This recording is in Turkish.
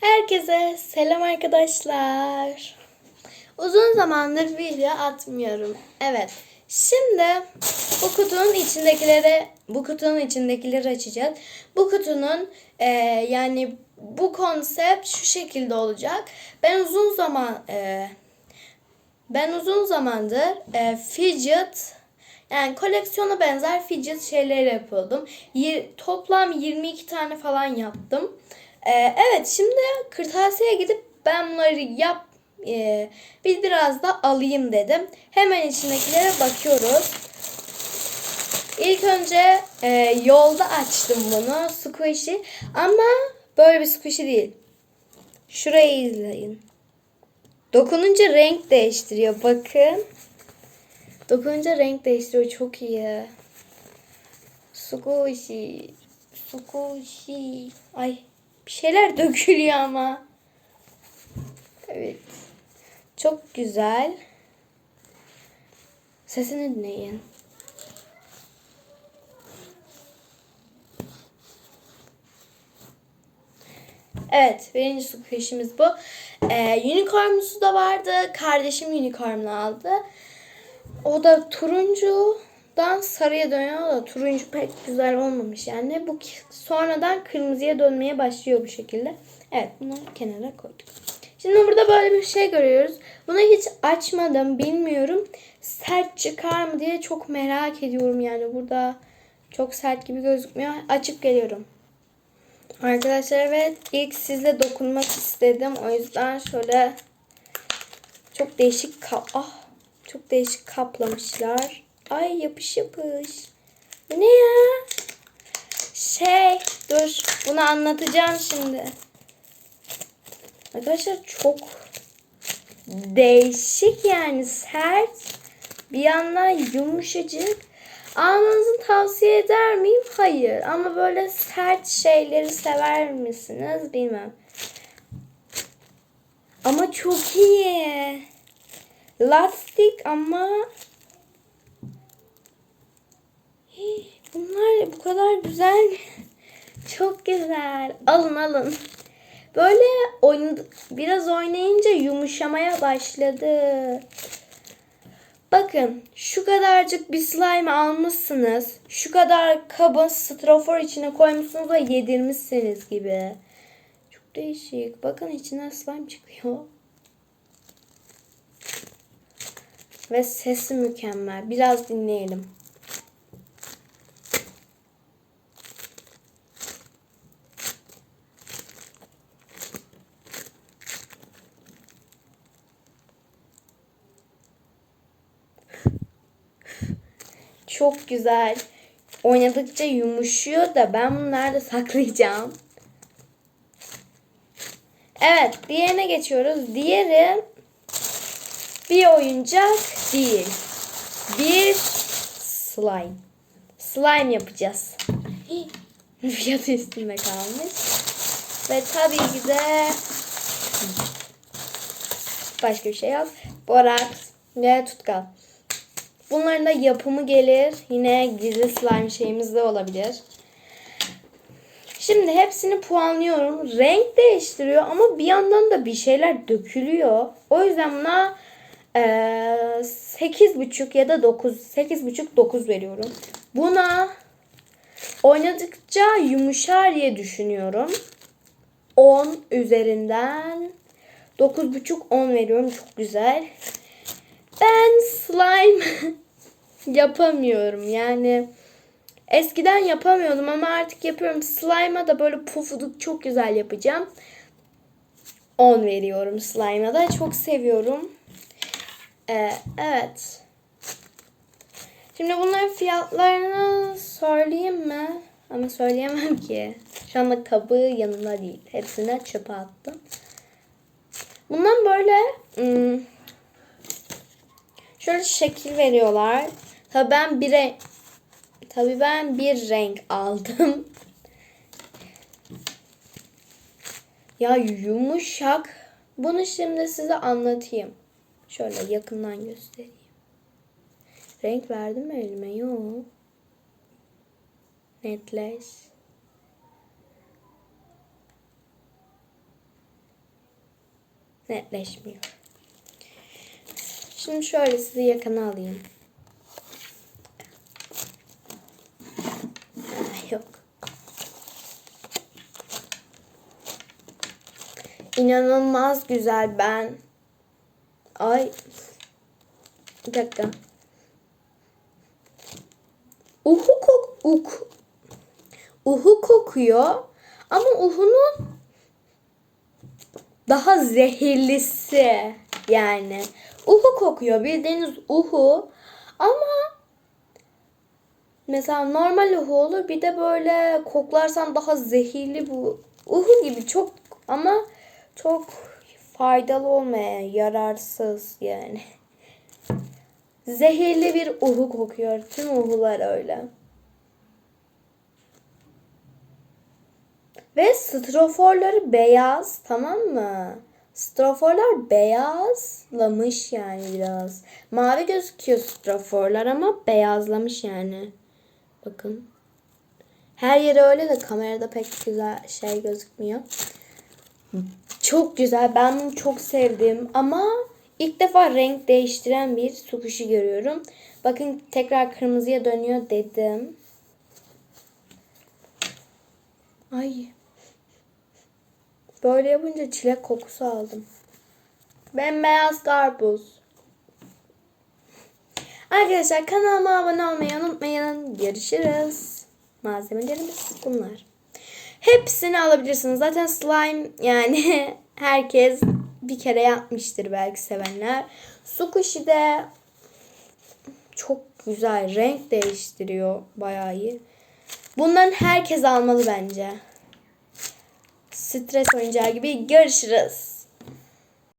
Herkese selam arkadaşlar. Uzun zamandır video atmıyorum. Evet. Şimdi bu kutunun içindekileri bu kutunun içindekileri açacağız. Bu kutunun e, yani bu konsept şu şekilde olacak. Ben uzun zaman e, ben uzun zamandır e, fidget yani koleksiyona benzer fidget şeyler yapıyordum. Yir- toplam 22 tane falan yaptım. E, evet şimdi kırtasiyeye gidip ben bunları yap e, bir biraz da alayım dedim. Hemen içindekilere bakıyoruz. İlk önce e, yolda açtım bunu squishy ama böyle bir squishy değil. Şurayı izleyin. Dokununca renk değiştiriyor. Bakın. Dokununca renk değiştiriyor. Çok iyi. Squishy. Squishy. Ay bir şeyler dökülüyor ama. Evet. Çok güzel. Sesini dinleyin. Evet, birinci su kuşumuz bu. Ee, unicornlusu da vardı. Kardeşim unicornlu aldı. O da turuncudan sarıya dönüyor da turuncu pek güzel olmamış yani. Bu sonradan kırmızıya dönmeye başlıyor bu şekilde. Evet, bunu kenara koyduk. Şimdi burada böyle bir şey görüyoruz. Bunu hiç açmadım, bilmiyorum. Sert çıkar mı diye çok merak ediyorum yani. Burada çok sert gibi gözükmüyor. Açıp geliyorum. Arkadaşlar evet ilk sizle dokunmak istedim. O yüzden şöyle çok değişik kap ah çok değişik kaplamışlar. Ay yapış yapış. Bu ne ya? Şey dur bunu anlatacağım şimdi. Arkadaşlar çok değişik yani sert bir yandan yumuşacık. Almanızı tavsiye eder miyim? Hayır. Ama böyle sert şeyleri sever misiniz? Bilmem. Ama çok iyi. Lastik ama bunlar bu kadar güzel? Çok güzel. Alın alın. Böyle oyun biraz oynayınca yumuşamaya başladı. Bakın şu kadarcık bir slime almışsınız. Şu kadar kabın strafor içine koymuşsunuz ve yedirmişsiniz gibi. Çok değişik. Bakın içinden slime çıkıyor. Ve sesi mükemmel. Biraz dinleyelim. Çok güzel. Oynadıkça yumuşuyor da ben bunu nerede saklayacağım? Evet, diğerine geçiyoruz. Diğeri bir oyuncak değil. Bir slime. Slime yapacağız. Fiyatı üstünde kalmış. Ve tabii ki de başka bir şey yok. Boraks ve tutkal. Bunların da yapımı gelir. Yine gizli slime şeyimiz de olabilir. Şimdi hepsini puanlıyorum. Renk değiştiriyor ama bir yandan da bir şeyler dökülüyor. O yüzden buna eee 8,5 ya da 9, 8,5 9 veriyorum. Buna oynadıkça yumuşar diye düşünüyorum. 10 üzerinden 9,5 10 veriyorum. Çok güzel. Ben slime yapamıyorum. Yani eskiden yapamıyordum ama artık yapıyorum. Slime'a da böyle pufuduk çok güzel yapacağım. 10 veriyorum slime'a da. Çok seviyorum. Ee, evet. Şimdi bunların fiyatlarını söyleyeyim mi? Ama söyleyemem ki. Şu anda kabı yanında değil. Hepsini çöpe attım. Bundan böyle ım, Şöyle şekil veriyorlar. Tabii ben bir renk Tabii ben bir renk aldım. ya yumuşak. Bunu şimdi size anlatayım. Şöyle yakından göstereyim. Renk verdim mi elime? Yok. Netleş. netleşmiyor. Şimdi şöyle sizi yakına alayım. Ah, Yok. İnanılmaz güzel ben. Ay. Bir dakika. Uhu kok uk. Uhu kokuyor. Ama uhunun daha zehirlisi yani. Uhu kokuyor. Bildiğiniz uhu. Ama mesela normal uhu olur. Bir de böyle koklarsan daha zehirli bu. Uhu gibi çok ama çok faydalı olmayan, yararsız yani. Zehirli bir uhu kokuyor. Tüm uhular öyle. Ve stroforları beyaz tamam mı? Stroforlar beyazlamış yani biraz. Mavi gözüküyor stroforlar ama beyazlamış yani. Bakın. Her yeri öyle de kamerada pek güzel şey gözükmüyor. Çok güzel. Ben bunu çok sevdim ama ilk defa renk değiştiren bir su kuşu görüyorum. Bakın tekrar kırmızıya dönüyor dedim. Ay. Böyle yapınca çilek kokusu aldım. Bembeyaz karpuz. Arkadaşlar kanalıma abone olmayı unutmayın. Görüşürüz. Malzemelerimiz bunlar. Hepsini alabilirsiniz. Zaten slime yani herkes bir kere yapmıştır belki sevenler. Sukushi de çok güzel renk değiştiriyor bayağı iyi. Bundan herkes almalı bence. Stres oyuncağı gibi görüşürüz.